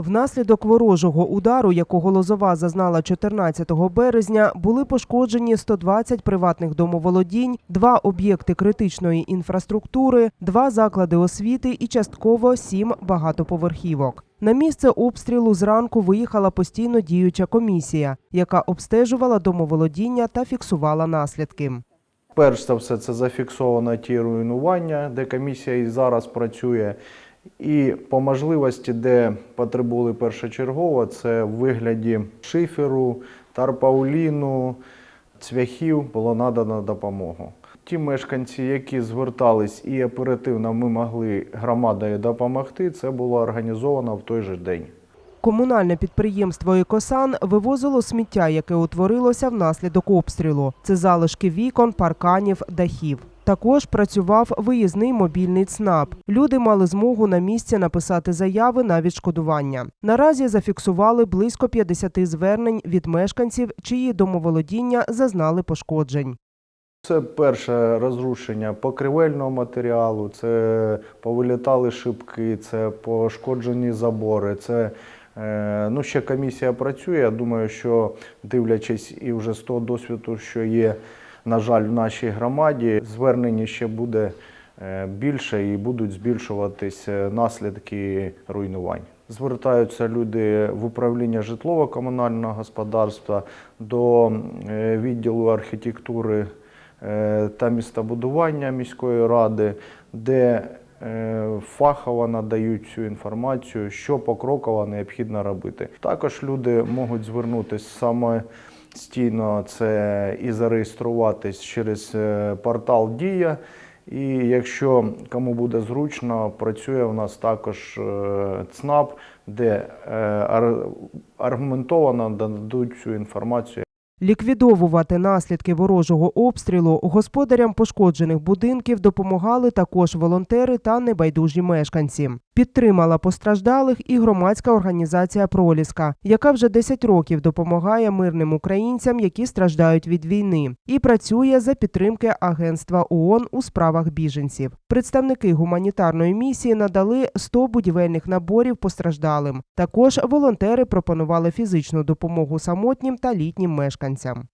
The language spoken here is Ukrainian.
Внаслідок ворожого удару, якого Лозова зазнала 14 березня, були пошкоджені 120 приватних домоволодінь, два об'єкти критичної інфраструктури, два заклади освіти і частково сім багатоповерхівок. На місце обстрілу зранку виїхала постійно діюча комісія, яка обстежувала домоволодіння та фіксувала наслідки. Перш за все, це зафіксовано ті руйнування, де комісія і зараз працює. І по можливості, де потребували першочергово, це в вигляді шиферу, тарпауліну, цвяхів було надано допомогу. Ті мешканці, які звертались і оперативно ми могли громадою допомогти, це було організовано в той же день. Комунальне підприємство «Екосан» вивозило сміття, яке утворилося внаслідок обстрілу. Це залишки вікон, парканів, дахів. Також працював виїзний мобільний ЦНАП. Люди мали змогу на місці написати заяви на відшкодування. Наразі зафіксували близько 50 звернень від мешканців, чиї домоволодіння зазнали пошкоджень. Це перше розрушення покривельного матеріалу, це повилітали шибки, це пошкоджені забори. Це е, ну, ще комісія працює. Я думаю, що дивлячись і вже з того досвіду, що є, на жаль, в нашій громаді, звернень ще буде е, більше і будуть збільшуватись е, наслідки руйнувань. Звертаються люди в управління житлово-комунального господарства до е, відділу архітектури та містобудування міської ради, де фахово надають цю інформацію, що покроково необхідно робити. Також люди можуть звернутися самостійно це і зареєструватись через е, портал Дія. І якщо кому буде зручно, працює у нас також е, ЦНАП, де е, аргументовано дадуть цю інформацію. Ліквідовувати наслідки ворожого обстрілу господарям пошкоджених будинків допомагали також волонтери та небайдужі мешканці. Підтримала постраждалих і громадська організація Проліска, яка вже 10 років допомагає мирним українцям, які страждають від війни, і працює за підтримки Агентства ООН у справах біженців. Представники гуманітарної місії надали 100 будівельних наборів постраждалим. Також волонтери пропонували фізичну допомогу самотнім та літнім мешканцям вихованцям.